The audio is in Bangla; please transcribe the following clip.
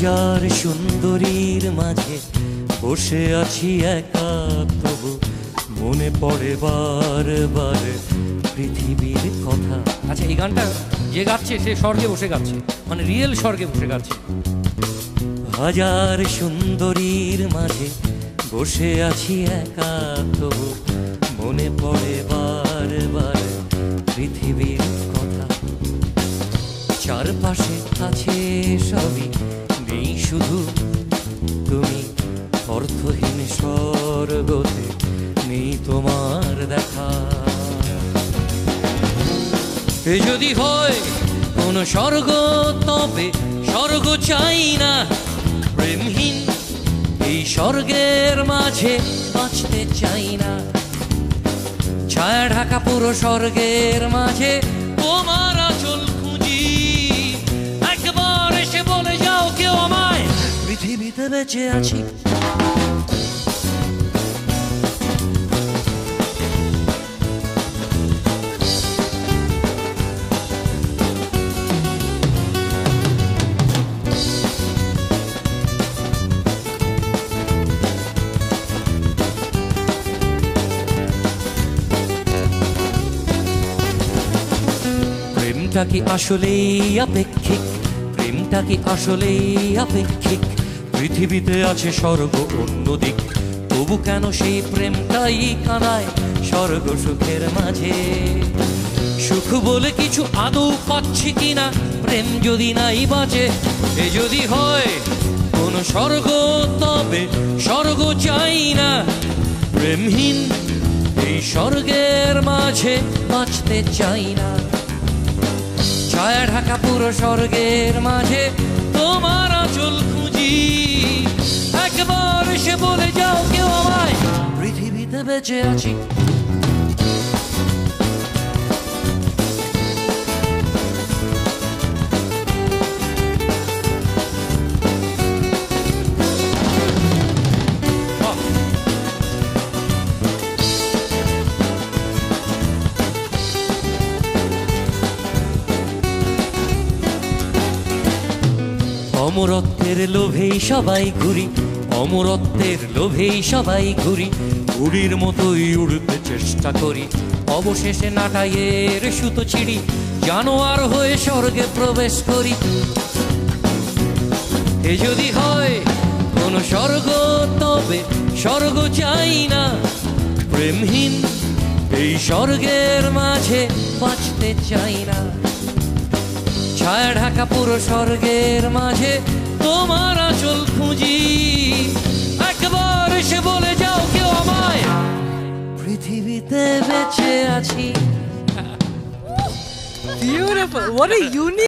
হাজার সুন্দরীর মাঝে বসে আছি একা তবু মনে পড়ে বারবার পৃথিবীর কথা। আচ্ছা এই গানটা যে গাচ্ছে সে স্বর্গে বসে গাচ্ছে মানে রিয়েল স্বর্গে বসে গাচ্ছে। হাজার সুন্দরীর মাঝে বসে আছি একা তবু মনে পড়ে বারবার পৃথিবীর কথা। চারপাশে আছে সবই নেই শুধু তুমি অর্থহীন স্বর্গতে নেই তোমার দেখা। যদি হয় কোন স্বর্গ, তবে স্বর্গ চাই না। প্রেমহীন এই স্বর্গের মাঝে বাঁচতে চাই না। ছায়া ঢাকা পুরো স্বর্গের মাঝে তোমার পৃথিবীতে বেঁচে আছি প্রেমটা কি আসলেই আপেক্ষিক? প্রেমটা কি আসলেই আপেক্ষিক? পৃথিবীতে আছে স্বর্গ অন্য দিক। তবু কেন সেই প্রেমটাই কানায় স্বর্গ সুখের মাঝে? সুখ বলে কিছু আদৌ পাচ্ছি কিনা? প্রেম যদি নাই বাঁচে এ যদি হয় কোন স্বর্গ, তবে স্বর্গ চাই না। প্রেমহীন এই স্বর্গের মাঝে বাঁচতে চাই না। ছায়া ঢাকা পুরো স্বর্গের মাঝে তোমার আচল খুঁজি। একবার এসে বলে যাও কেউ আমায়। পৃথিবীতে বেঁচে আছি। অমরত্বের লোভেই সবাই ঘুরি, অমরত্বের লোভেই সবাই ঘুরি উড়ির মতোই উড়তে চেষ্টা করি। অবশেষে নাটাইয়ের সুতো ছিড়ি, জানোয়ার হয়ে স্বর্গে প্রবেশ করি। এ যদি হয় কোন স্বর্গ, তবে স্বর্গ চাই না। প্রেমহীন এই স্বর্গের মাঝে বাঁচতে চাই না। ছায়া ঢাকা পুরো স্বর্গের মাঝে তোমার আচল খুঁজি একবার এসে বলে যাও কেউ আমায় পৃথিবীতে বেঁচে আছি Beautiful. What a unique.